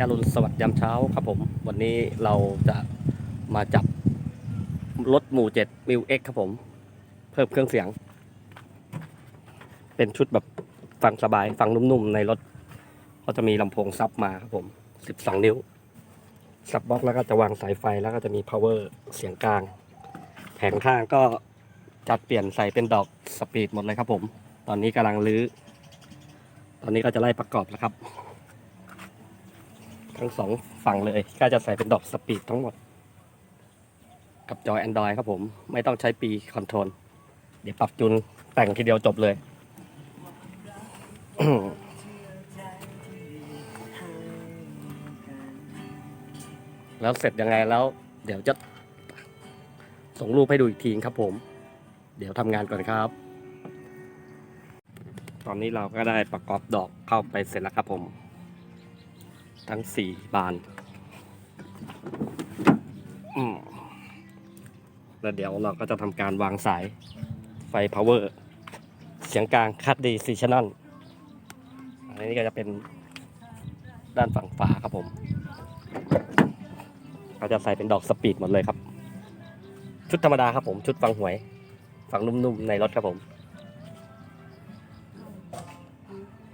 อรุณสวัสดิ์ยามเช้าครับผม วันนี้เราจะมาจับรถหมู่เจ็ดมิวเอ็กครับผม เพิ่มเครื่องเสียง เป็นชุดแบบฟังสบาย ฟังนุ่มๆในรถ ก็จะมีลำโพงซับมาครับผม12นิ้ว ซับบล็อกแล้วก็จะวางสายไฟแล้วก็จะมี power เสียงกลาง แผงข้างก็จัดเปลี่ยนใส่เป็นดอกสปีดหมดเลยครับผม ตอนนี้กำลังรื้อ ตอนนี้ก็จะไล่ประกอบแล้วครับ ทั้งสองฝั่งเลยก็จะใส่เป็นดอกสปีดทั้งหมด กับจอย Android ครับผม ไม่ต้องใช้ปีคอนโทรลเดี๋ยวปรับจูนแต่งทีเดียวจบเลยแล้วเสร็จยังไงแล้ว เดี๋ยวจะส่งรูปให้ดูอีกทีครับผม เดี๋ยวทำงานก่อนครับ ตอนนี้เราก็ได้ประกอบดอกเข้าไปเสร็จแล้วครับผม ทั้งสี่บานแล้วเดี๋ยวเราก็จะทำการวางสายไฟ power เสียงกลางคัดดีซีชันนอันนี้ก็จะเป็นด้านฝั่งฝาครับผมเราจะใส่เป็นดอกสปีดหมดเลยครับ ชุดธรรมดาครับผม ชุดฟังหวย ฟังนุ่มๆในรถครับผม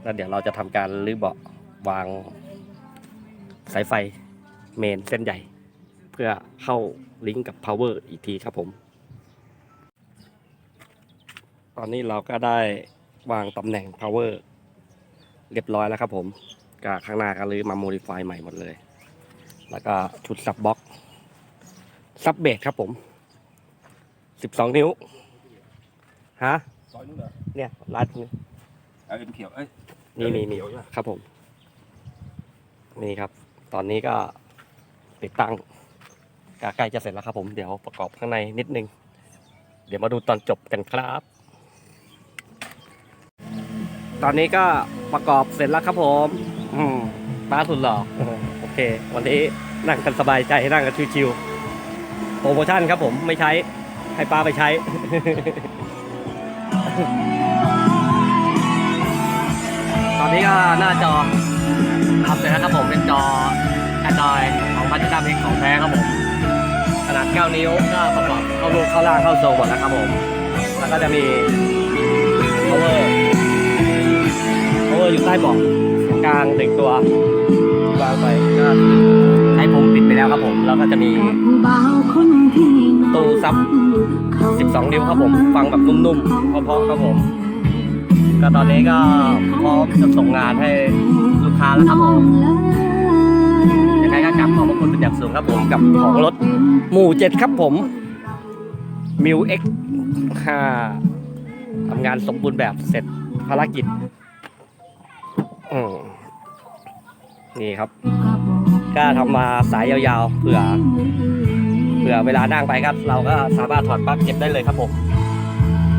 แล้วเดี๋ยวเราจะทำการรื้อเบาะวาง สายไฟเมนเส้นใหญ่ เพื่อเข้าลิงก์กับ power อีกทีครับผม ตอนนี้เราก็ได้วางตำแหน่ง power เรียบร้อยแล้วครับผมก็ข้างหน้าก็รื้อมา modify ใหม่หมดเลย แล้วก็ชุดซับบ็อกซับเบสครับผม 12 นิ้ว ฮะ ซอยนู้นเหรอเนี่ยรัดเอาเอ็มเขียว เอ้ยนี่มีมีเขียวใช่ไหมครับผม นี่ครับต อนนี้ก็ติดตั้งใกล้จะเสร็จแล้วครับผมเดี๋ยวประกอบข้างในนิดนึง เดี๋ยวมาดูตอนจบกันครับ ตอนนี้ก็ประกอบเสร็จแล้วครับผมอืมป้าสุดหล่อโอเค วันนี้นั่งกันสบายใจนั่งกันชิวๆโปรโมชั่นครับผมไม่ใช้ให้ป้าไปใช้ตอนนี้ก็หน้าจอ ทำเสร็จแล้วครับผมเป็นจอ Android ของพัฒนาเอกของแท้ครับผม ขนาด 9 นิ้วก็ประกอบเข้ารูปเข้าล่างเข้าทรงหมดแล้วครับผม แล้วก็จะมี power power อยู่ใต้เบาะกลางหนึ่งตัววางไปก็ให้ผมปิดไปแล้วครับผม แล้วก็จะมีตู้ซับ 12 นิ้วครับผม ฟังแบบนุ่มๆเพราะๆครับผม ก็ตอนนี้ก็พร้อมจะส่งงานให้ แล้วครับผมยังไงก็กลับขอบพระคุณเป็นอย่างสูงครับผมกับของรถหมู่เจ็ดครับผมมิวเอ็กห้าทำงานสมบูรณ์แบบเสร็จภารกิจนี่ครับ ก็ทำมาสายยาวๆเผื่อเผื่อเวลานั่งไปครับ เราก็สามารถถอดปลั๊กเก็บได้เลยครับผม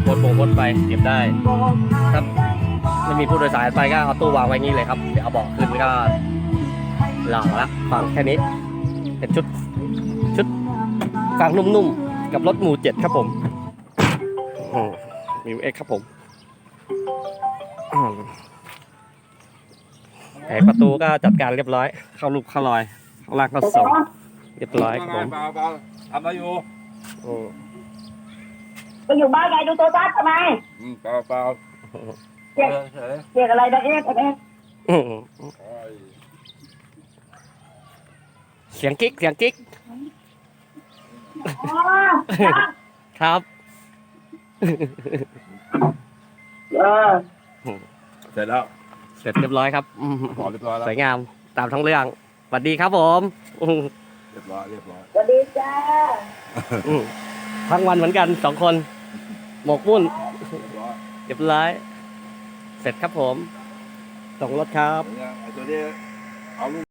วดโบวดไปเก็บได้ครับ ไม่มีผู้โดยสารไปก็เอาตู้วางไว้งี้เลยครับ เดี๋ยวเอาเบาะขึ้นก็หล่อละฟังแค่นี้ เป็นชุดชุดฟังนุ่มๆ กับรถหมู่เจ็ดครับผมมิวเอ็กครับผมอืมแผงประตูก็จัดการเรียบร้อย เข้ารูปเข้ารอยข้างล่างเข้าส่งเรียบร้อยครับผมเบาเบาทำอะไรอยู่อืมไปอยู่บ้านยายดูโทรทัศน์ทำไมอืมเบาเบา เรียกเฉยเรียกอะไรนะเอ๊ะเอ๊ะอืมโอ้ยเสียงกิ๊กเสียงกิ๊กอ๋อครับ เออเสร็จแล้วเสร็จเรียบร้อยครับอืมพอเรียบร้อยแล้วสวยงามตามท้องเรื่องสวัสดีครับผมอืมเรียบร้อยเรียบร้อยสวัสดีจ้าอืมทั้งวันเหมือนกันสองคน หมกมุ่นเรียบร้อย เรียบร้อย เสร็จครับผม ส่งรถครับ ไอ้ตัวนี้เอาลูก